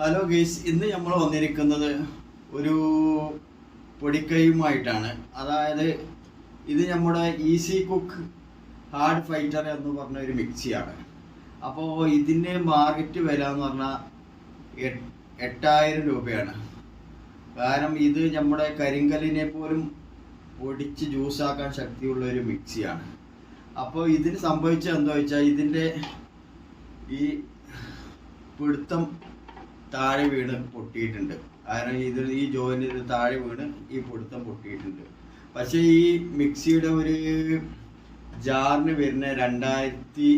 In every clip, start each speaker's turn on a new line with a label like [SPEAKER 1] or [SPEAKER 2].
[SPEAKER 1] Hello guys ഇന്ന് നമ്മൾ വന്നിരിക്കുന്നത് ഒരു പൊടിക്കൈയുമായിട്ടാണ് അതായത് ഇത് നമ്മുടെ ഈസി കുക്ക് ഹാർഡ് ഫൈറ്റർ എന്ന് പറഞ്ഞ ഒരു മിക്സിയാണ്. അപ്പോൾ ഇതിന്റെ മാർക്കറ്റ് വില എന്ന് പറഞ്ഞാൽ എട്ട് എട്ടായിരം രൂപയാണ്. കാരണം ഇത് നമ്മുടെ കരിങ്കല്ലിനെ പോലും പൊടിച്ച് ജ്യൂസാക്കാൻ ശക്തിയുള്ള ഒരു മിക്സിയാണ്. അപ്പോൾ ഇതിന് സംഭവിച്ചത് എന്താ വെച്ചാൽ ഇതിന്റെ ഈ പിടുത്തം താഴെ വീണ് പൊട്ടിയിട്ടുണ്ട്. കാരണം ഇത് ഈ ജോയിന് താഴെ വീണ് ഈ പൊടുത്തം പൊട്ടിയിട്ടുണ്ട്. പക്ഷേ ഈ മിക്സിയുടെ ഒരു ജാറിന് വരുന്ന രണ്ടായിരത്തി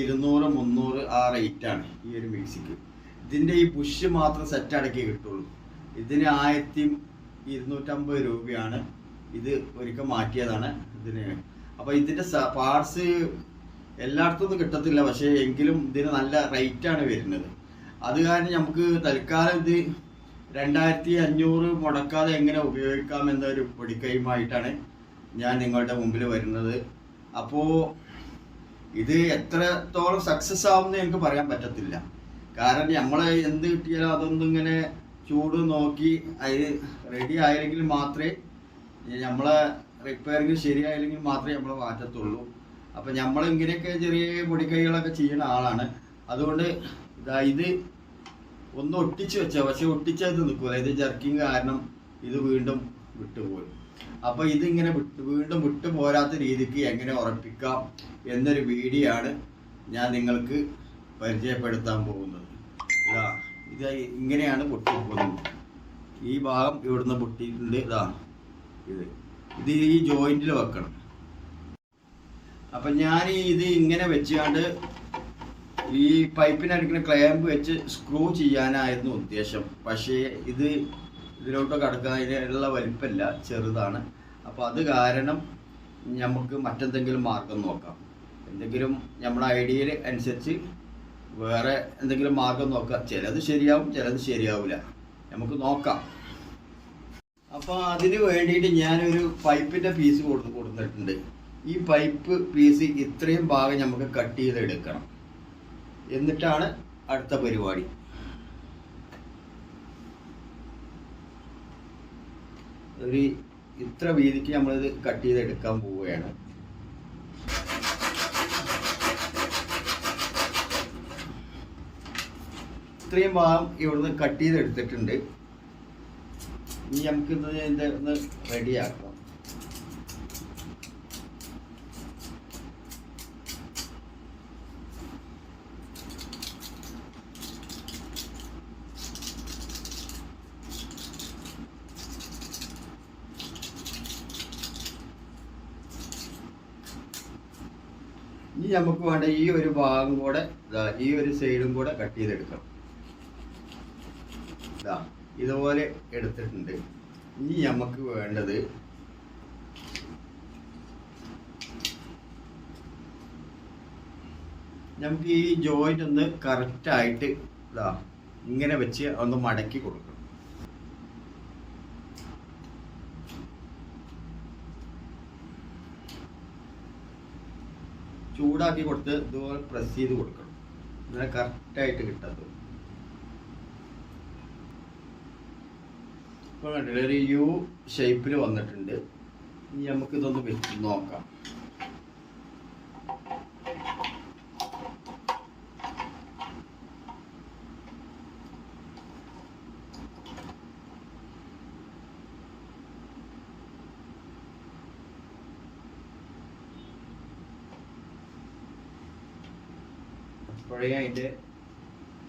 [SPEAKER 1] ഇരുന്നൂറ് മുന്നൂറ് ആ റേറ്റാണ് ഈ ഒരു മിക്സിക്ക്. ഇതിന്റെ ഈ ബുഷ് മാത്രം സെറ്റ് അടക്കി കിട്ടുള്ളൂ. ഇതിന് ആയിരത്തി ഇരുന്നൂറ്റമ്പത് രൂപയാണ് ഇത് ഒരിക്കൽ മാറ്റിയതാണ് ഇതിന്. അപ്പോൾ ഇതിന്റെ പാർട്സ് എല്ലായിടത്തും കിട്ടത്തില്ല. പക്ഷേ എങ്കിലും ഇതിന് നല്ല റേറ്റാണ് വരുന്നത്. അത് കാരണം നമുക്ക് തൽക്കാലം ഇത് രണ്ടായിരത്തി അഞ്ഞൂറ് മുടക്കാതെ എങ്ങനെ ഉപയോഗിക്കാം എന്നൊരു പൊടിക്കൈമായിട്ടാണ് ഞാൻ നിങ്ങളുടെ മുമ്പിൽ വരുന്നത്. അപ്പോൾ ഇത് എത്രത്തോളം സക്സസ് ആവുമെന്ന് എനിക്ക് പറയാൻ പറ്റത്തില്ല. കാരണം നമ്മൾ എന്ത് കിട്ടിയാലും അതൊന്നും ഇങ്ങനെ ചൂട് നോക്കി അത് റെഡി ആയില്ലെങ്കിൽ മാത്രമേ നമ്മളെ റിപ്പയറിങ് ശരിയായില്ലെങ്കിൽ മാത്രമേ നമ്മളെ മാറ്റത്തുള്ളൂ. അപ്പം നമ്മൾ ഇങ്ങനെയൊക്കെ ചെറിയ പൊടിക്കൈകളൊക്കെ ചെയ്യുന്ന ആളാണ്. അതുകൊണ്ട് ഇതാ ഇത് ഒന്ന് ഒട്ടിച്ച് വെച്ചാൽ പക്ഷെ ഒട്ടിച്ചത് നിൽക്കൂല ഇത് ജർക്കിങ് കാരണം ഇത് വീണ്ടും വിട്ടുപോയി. അപ്പോൾ ഇതിങ്ങനെ വിട്ട് വീണ്ടും വിട്ടു പോരാത്ത രീതിക്ക് എങ്ങനെ ഉറപ്പിക്കാം എന്നൊരു വീഡിയോ ആണ് ഞാൻ നിങ്ങൾക്ക് പരിചയപ്പെടുത്താൻ പോകുന്നത്. ഇതാ ഇത് ഇങ്ങനെയാണ് പൊട്ടി പോകുന്നത് ഈ ഭാഗം ഇവിടുന്ന് പൊട്ടിയിട്ടുണ്ട്. ഇതാ ഇത്. ഇത് ഈ ജോയിന്റിൽ വെക്കണം. അപ്പം ഞാൻ ഇത് ഇങ്ങനെ വെച്ചുകൊണ്ട് ഈ പൈപ്പിനടുക്കുന്ന ക്ലാമ്പ് വെച്ച് സ്ക്രൂ ചെയ്യാനായിരുന്നു ഉദ്ദേശം. പക്ഷേ ഇത് ഇതിലോട്ട് കടക്കാൻ അതിനുള്ള വലിപ്പമില്ല ചെറുതാണ്. അപ്പോൾ അത് കാരണം നമുക്ക് മറ്റെന്തെങ്കിലും മാർഗം നോക്കാം. എന്തെങ്കിലും നമ്മുടെ ഐഡിയയിൽ അനുസരിച്ച് വേറെ എന്തെങ്കിലും മാർഗം നോക്കാം. ചിലത് ശരിയാവും ചിലത് ശരിയാവില്ല നമുക്ക് നോക്കാം. അപ്പോൾ അതിന് വേണ്ടിയിട്ട് ഞാനൊരു പൈപ്പിന്റെ പീസ് കൊടുത്ത് കൊടുത്തിട്ടുണ്ട്. ഈ പൈപ്പ് പീസ് ഇത്രയും ഭാഗം നമുക്ക് കട്ട് ചെയ്ത് എടുക്കണം എന്നിട്ടാണ് അടുത്ത പരിപാടി. ഒരു ഇത്ര വീതിക്ക് നമ്മളിത് കട്ട് ചെയ്ത് എടുക്കാൻ പോവുകയാണ്. ഇത്രയും ഭാഗം ഇവിടുന്ന് കട്ട് ചെയ്ത് എടുത്തിട്ടുണ്ട് ഇനി നമുക്ക് ഇത് ഇതിന്റെ ഒന്ന് റെഡിയാക്കാം ഇനി നമുക്ക് വേണ്ട ഈ ഒരു ഭാഗം കൂടെ ഈ ഒരു സൈഡും കൂടെ കട്ട് ചെയ്തെടുക്കാം ദാ ഇതുപോലെ എടുത്തിട്ടുണ്ട്. ഇനി നമുക്ക് വേണ്ടത് നമുക്ക് ഈ ജോയിന്റ് ഒന്ന് കറക്റ്റ് ആയിട്ട് ഇതാ ഇങ്ങനെ വെച്ച് ഒന്ന് മടക്കി കൊടുക്കണം. ചൂടാക്കി കൊടുത്ത് ഇതുപോലെ പ്രസ് ചെയ്ത് കൊടുക്കണം. എന്നാലേ കറക്റ്റായിട്ട് കിട്ടാത്തത് ഇപ്പോൾ കണ്ടില്ലേ ഒരു യു ഷേപ്പിൽ വന്നിട്ടുണ്ട്. ഇനി നമുക്ക് ഇതൊന്ന് വെച്ച് നോക്കാം. അപ്പോഴേ അതിന്റെ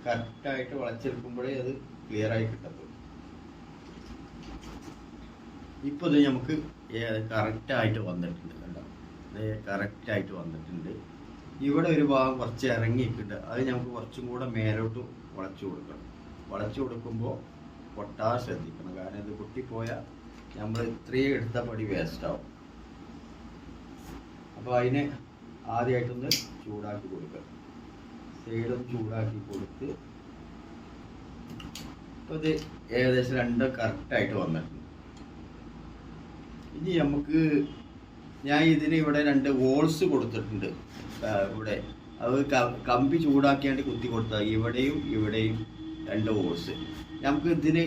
[SPEAKER 1] കറക്റ്റായിട്ട് വളച്ചെടുക്കുമ്പോഴേ അത് ക്ലിയർ ആയി കിട്ടത്തുള്ളൂ. ഇപ്പോൾ ഇത് നമുക്ക് കറക്റ്റായിട്ട് വന്നിട്ടുണ്ട് കണ്ടോ? ഇത് കറക്റ്റായിട്ട് വന്നിട്ടുണ്ട്. ഇവിടെ ഒരു ഭാഗം കുറച്ച് ഇറങ്ങിയിട്ടുണ്ട്. അത് നമുക്ക് കുറച്ചും കൂടെ മേലോട്ട് വളച്ചു കൊടുക്കണം. വളച്ചു കൊടുക്കുമ്പോൾ പൊട്ടാ ശ്രദ്ധിക്കണം. കാരണം ഇത് പൊട്ടിപ്പോയാൽ നമ്മൾ ഇത്രയും എടുത്ത പടി വേസ്റ്റ് ആവും. അപ്പോൾ അതിനെ ആദ്യമായിട്ടൊന്ന് ചൂടാക്കി കൊടുക്കുക. സൈഡും ചൂടാക്കി കൊടുത്ത് അപ്പോൾ ഇത് ഏകദേശം രണ്ട് കറക്റ്റായിട്ട് വന്നിട്ടുണ്ട്. ഇനി നമുക്ക് ഞാൻ ഇതിന് ഇവിടെ രണ്ട് വോൾസ് കൊടുത്തിട്ടുണ്ട്. ഇവിടെ. അത് കമ്പി ചൂടാക്കിയാണ്ട് കുത്തി കൊടുത്താൽ ഇവിടെയും ഇവിടെയും രണ്ട് വോൾസ് നമുക്ക് ഇതിന്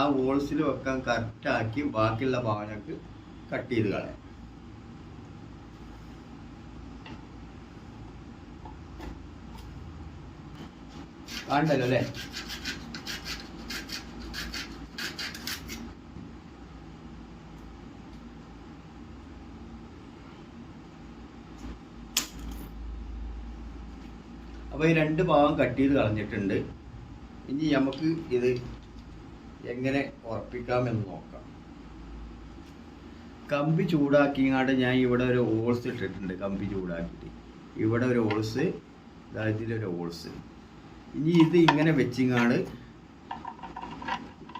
[SPEAKER 1] ആ വോൾസിൽ വെക്കാൻ കറക്റ്റാക്കി ബാക്കിയുള്ള ഭാഗങ്ങൾക്ക് കട്ട് ചെയ്ത് കളയാം. കാണണ്ടല്ലോ അല്ലേ? അപ്പോൾ ഈ രണ്ട് ഭാഗം കട്ട് ചെയ്ത് കളഞ്ഞിട്ടുണ്ട്. ഇനി നമുക്ക് ഇത് എങ്ങനെ ഉറപ്പിക്കാമെന്ന് നോക്കാം. കമ്പി ചൂടാക്കിങ്ങാണ്ട് ഞാൻ ഇവിടെ ഒരു ഓൾസ് ഇട്ടിട്ടുണ്ട് കമ്പി ചൂടാക്കിയിട്ട്. ഇവിടെ ഒരു ഹോൾസ് ഇതിലൊരു ഹോൾസ്. ഇനി ഇത് ഇങ്ങനെ വെച്ചിങ്ങാണ്ട്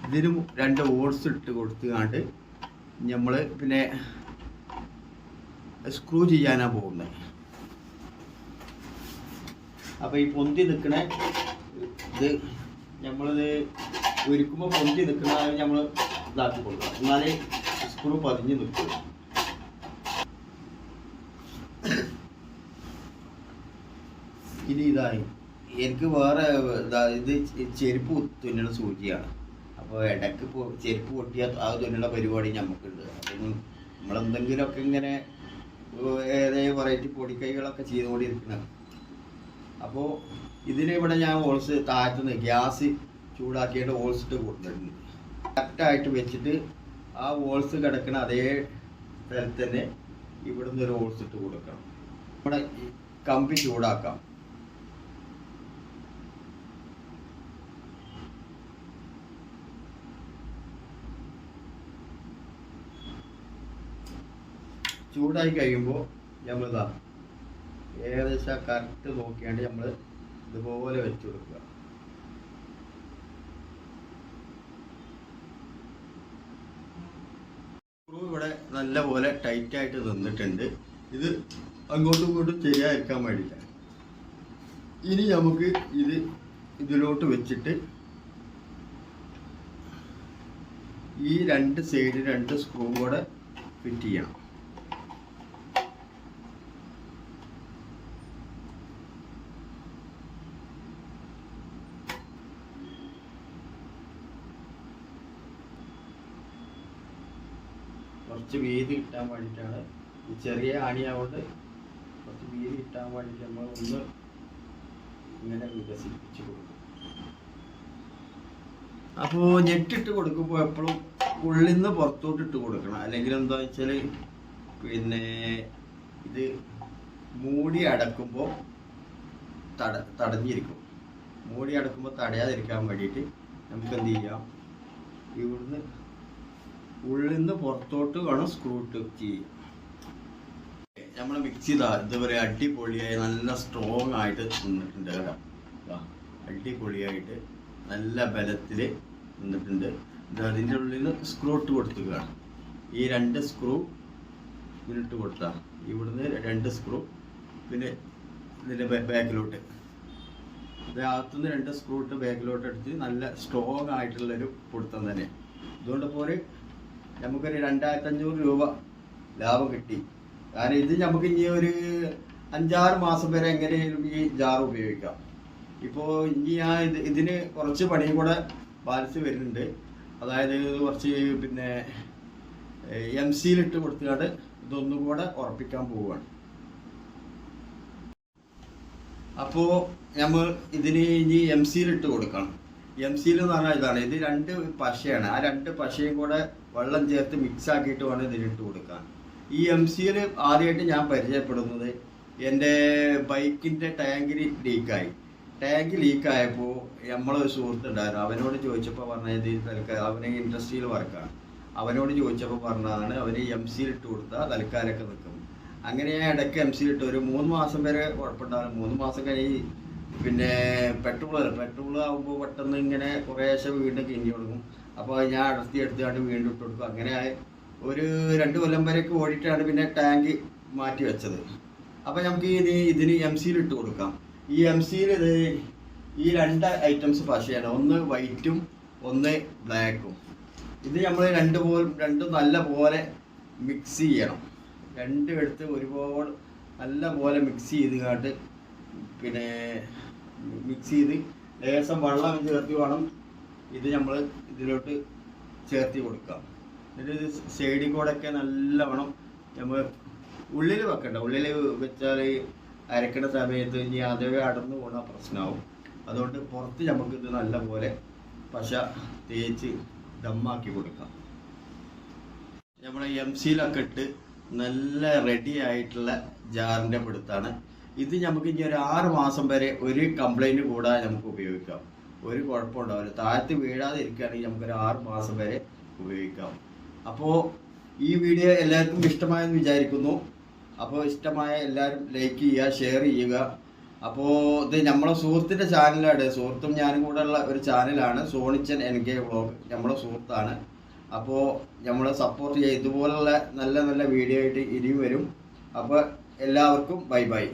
[SPEAKER 1] ഇതിന് രണ്ട് ഓട്സ് ഇട്ട് കൊടുത്തുകാണ്ട് നമ്മൾ പിന്നെ സ്ക്രൂ ചെയ്യാനാണ് പോകുന്നത് അപ്പോൾ ഈ പൊന്തി നിൽക്കണ ഇത് നമ്മളിത് ഒരുക്കുമ്പോൾ പൊന്തി നിൽക്കുന്ന നമ്മൾ ഇതാക്കി കൊടുക്കുക എന്നാലേ സ്ക്രൂ പതിഞ്ഞ് നിൽക്കും ഇനി ഇതായി. എനിക്ക് വേറെ ഇതാ ചെരുപ്പ് തുന്നണ സൂചിയാണ്. അപ്പോൾ ഇടയ്ക്ക് ചെരുപ്പ് പൊട്ടിയ ആ തുന്നണ പരിപാടി നമുക്കുണ്ട് അപ്പം നമ്മളെന്തെങ്കിലുമൊക്കെ ഇങ്ങനെ ഏതെങ്കിലും വെറൈറ്റി പൊടിക്കൈകളൊക്കെ ചെയ്തുകൊണ്ടിരിക്കണം അപ്പോൾ ഇതിനിവിടെ ഞാൻ ഹോൾസ് താഴ്ത്തുന്ന ഗ്യാസ് ചൂടാക്കിയിട്ട് ഹോൾസ് ഇട്ട് കൊടുത്തിട്ടുണ്ട്. കറക്റ്റായിട്ട് വെച്ചിട്ട് ആ ഹോൾസ് കിടക്കുന്ന അതേ സ്ഥലത്ത് തന്നെ ഇവിടുന്ന് ഒരു ഹോൾസ് ഇട്ട് കൊടുക്കണം. നമ്മുടെ കമ്പി ചൂടാക്കാം. ചൂടായി കഴിയുമ്പോൾ നമ്മളിതാ ഏകദേശം ആ കറക്റ്റ് നോക്കിയാണ്ട് നമ്മൾ ഇതുപോലെ വെച്ചു കൊടുക്കുക. സ്ക്രൂ ഇവിടെ നല്ല പോലെ ടൈറ്റ് ആയിട്ട് നിന്നിട്ടുണ്ട്. ഇത് അങ്ങോട്ടും ഇങ്ങോട്ടും ചെയ്യാതിരിക്കാൻ വേണ്ടിയില്ല ഇനി നമുക്ക് ഇത് ഇതിലോട്ട് വെച്ചിട്ട് ഈ രണ്ട് സൈഡ് രണ്ട് സ്ക്രൂ കൂടെ ഫിറ്റ് ചെയ്യണം. കുറച്ച് വീതി കിട്ടാൻ വേണ്ടിയിട്ടാണ്. ഈ ചെറിയ ആണിയാവുകൊണ്ട് കുറച്ച് വീതി കിട്ടാൻ വേണ്ടിയിട്ട് നമ്മൾ ഒന്ന് ഇങ്ങനെ വികസിപ്പിച്ച് കൊടുക്കും. അപ്പോൾ ഞെട്ടിട്ട് കൊടുക്കുമ്പോൾ എപ്പോഴും ഉള്ളിൽ നിന്ന് പുറത്തോട്ട് ഇട്ട് കൊടുക്കണം. അല്ലെങ്കിൽ എന്താ വെച്ചാൽ പിന്നെ ഇത് മൂടി അടക്കുമ്പോൾ തട തടഞ്ഞിരിക്കും. മൂടി അടക്കുമ്പോൾ തടയാതിരിക്കാൻ വേണ്ടിയിട്ട് നമുക്ക് എന്ത് ചെയ്യാം? ഇവിടുന്ന് ഉള്ളിൽ നിന്ന് പുറത്തോട്ട് വേണം സ്ക്രൂ ഇട്ട് ചെയ്യും നമ്മൾ മിക്സ് ചെയ്താ. ഇതുവരെ അടിപൊളിയായി നല്ല സ്ട്രോങ് ആയിട്ട് നിന്നിട്ടുണ്ട് കേട്ടോ. അടിപൊളിയായിട്ട് നല്ല ബലത്തിൽ നിന്നിട്ടുണ്ട്. ഇത് അതിന്റെ ഉള്ളിൽ നിന്ന് സ്ക്രൂ ഇട്ട് കൊടുത്തുകയാണ് ഈ രണ്ട് സ്ക്രൂ ഇതിനിട്ട് കൊടുത്താ ഇവിടുന്ന് രണ്ട് സ്ക്രൂ പിന്നെ ഇതിന്റെ ബാക്കിലോട്ട്. അതിനകത്തുനിന്ന് രണ്ട് സ്ക്രൂ ഇട്ട് ബാക്കിലോട്ട് എടുത്ത് നല്ല സ്ട്രോങ് ആയിട്ടുള്ളൊരു പൊടുത്തം തന്നെ. ഇതുകൊണ്ട് പോലെ നമുക്കൊരു രണ്ടായിരത്തി അഞ്ഞൂറ് രൂപ ലാഭം കിട്ടി. കാരണം ഇത് നമുക്ക് ഇനി ഒരു അഞ്ചാറ് മാസം വരെ എങ്ങനെയും ഈ ജാർ ഉപയോഗിക്കാം. ഇപ്പോൾ ഇനി ഞാൻ ഇത് ഇതിന് കുറച്ച് പണിയും കൂടെ ബാലൻസ് വരുന്നുണ്ട്. അതായത് കുറച്ച് പിന്നെ എം സിയിലിട്ട് കൊടുത്തുകൊണ്ട് ഇതൊന്നും കൂടെ ഉറപ്പിക്കാൻ പോവുകയാണ്. അപ്പോൾ നമ്മൾ ഇതിന് ഇനി എം സിയിലിട്ട് കൊടുക്കണം. എം സിയിൽ എന്ന് പറഞ്ഞാൽ ഇതാണ്. ഇത് രണ്ട് പശയാണ്. ആ രണ്ട് പശയും കൂടെ വെള്ളം ചേർത്ത് മിക്സ് ആക്കിയിട്ട് വേണം ഇതിലിട്ട് കൊടുക്കാൻ. ഈ എം സിയിൽ ആദ്യമായിട്ട് ഞാൻ പരിചയപ്പെടുന്നത് എന്റെ ബൈക്കിന്റെ ടാങ്കിൽ ലീക്കായി. ടാങ്ക് ലീക്കായപ്പോൾ നമ്മളൊരു സുഹൃത്തുണ്ടായിരുന്നു അവനോട് ചോദിച്ചപ്പോൾ പറഞ്ഞത് തൽക്കാലം അവന് ഇൻഡസ്ട്രിയിൽ വർക്കാണ്. അവനോട് ചോദിച്ചപ്പോൾ പറഞ്ഞതാണ് അവന് എം സിയിൽ ഇട്ട് കൊടുത്താൽ തൽക്കാലമൊക്കെ നിൽക്കും. അങ്ങനെ ഞാൻ ഇടയ്ക്ക് എം സിയിൽ ഇട്ട്. ഒരു മൂന്ന് മാസം വരെ കുഴപ്പമുണ്ടാകും മൂന്ന് മാസം കഴിഞ്ഞ് പിന്നെ പെട്രോൾ പെട്രോൾ ആകുമ്പോൾ പെട്ടെന്ന് ഇങ്ങനെ കുറേശ്ശെ വീണ്ടും കിഞ്ഞു കൊടുക്കും. അപ്പോൾ ഞാൻ അടർത്തി എടുത്തുകൊണ്ട് വീണ്ടും ഇട്ട് കൊടുക്കും. അങ്ങനെ ഒരു രണ്ട് കൊല്ലം വരെയൊക്കെ ഓടിയിട്ടാണ് പിന്നെ ടാങ്ക് മാറ്റി വെച്ചത്. അപ്പോൾ നമുക്ക് ഇനി ഇതിന് എം സിയിൽ ഇട്ട് കൊടുക്കാം. ഈ എം സിയിൽ ഇത് ഈ രണ്ട് ഐറ്റംസ് പശയാണ് ഒന്ന് വൈറ്റും ഒന്ന് ബ്ലാക്കും ഇത് നമ്മൾ രണ്ട് പോലും രണ്ടും നല്ല പോലെ മിക്സ് ചെയ്യണം. രണ്ടും എടുത്ത് ഒരുപാട് നല്ല പോലെ മിക്സ് ചെയ്ത് കാട്ട് പിന്നെ മിക്സ് ചെയ്ത് ലേശം വെള്ളം ചേർത്ത് വേണം. ഇത് നമ്മൾ ഇതിലോട്ട് ചേർത്തി കൊടുക്കാം. എന്നിട്ട് സൈഡിൽ കൂടെ ഒക്കെ നല്ലവണ്ണം നമ്മൾ ഉള്ളിൽ വെക്കണ്ട. ഉള്ളിൽ വെച്ചാൽ അരക്കണ സമയത്ത് ഇനി അതവേ അടർന്നു പോണ പ്രശ്നമാവും അതുകൊണ്ട് പുറത്ത് നമുക്ക് ഇത് നല്ലപോലെ പശ തേച്ച് ദമ്മാക്കി കൊടുക്കാം. നമ്മളെ എം സിയിലൊക്കെ ഇട്ട് നല്ല റെഡി ആയിട്ടുള്ള ജാറിന്റെ പിടുത്താണ്. ഇത് നമുക്ക് ഇനി ഒരു ആറ് മാസം വരെ ഒരു കംപ്ലൈന്റ് കൂടാതെ നമുക്ക് ഉപയോഗിക്കാം. ഒരു കുഴപ്പമുണ്ടാവില്ല. താഴത്ത് വീഴാതെ ഇരിക്കുകയാണെങ്കിൽ നമുക്കൊരു ആറ് മാസം വരെ ഉപയോഗിക്കാം. അപ്പോൾ ഈ വീഡിയോ എല്ലാവർക്കും ഇഷ്ടമായെന്ന് വിചാരിക്കുന്നു. അപ്പോൾ ഇഷ്ടമായ എല്ലാവരും ലൈക്ക് ചെയ്യുക ഷെയർ ചെയ്യുക. അപ്പോൾ ഇത് നമ്മളെ സുഹൃത്തിന്റെ ചാനലാണ് സുഹൃത്തും ഞാനും കൂടെ ഉള്ള ഒരു ചാനലാണ് സോണിച്ചൻ എൻ കെ വ്ളോഗ് നമ്മളെ സുഹൃത്താണ്. അപ്പോൾ നമ്മളെ സപ്പോർട്ട് ചെയ്യുക. ഇതുപോലുള്ള നല്ല നല്ല വീഡിയോ ആയിട്ട് ഇനിയും വരും. അപ്പോൾ എല്ലാവർക്കും ബൈ ബൈ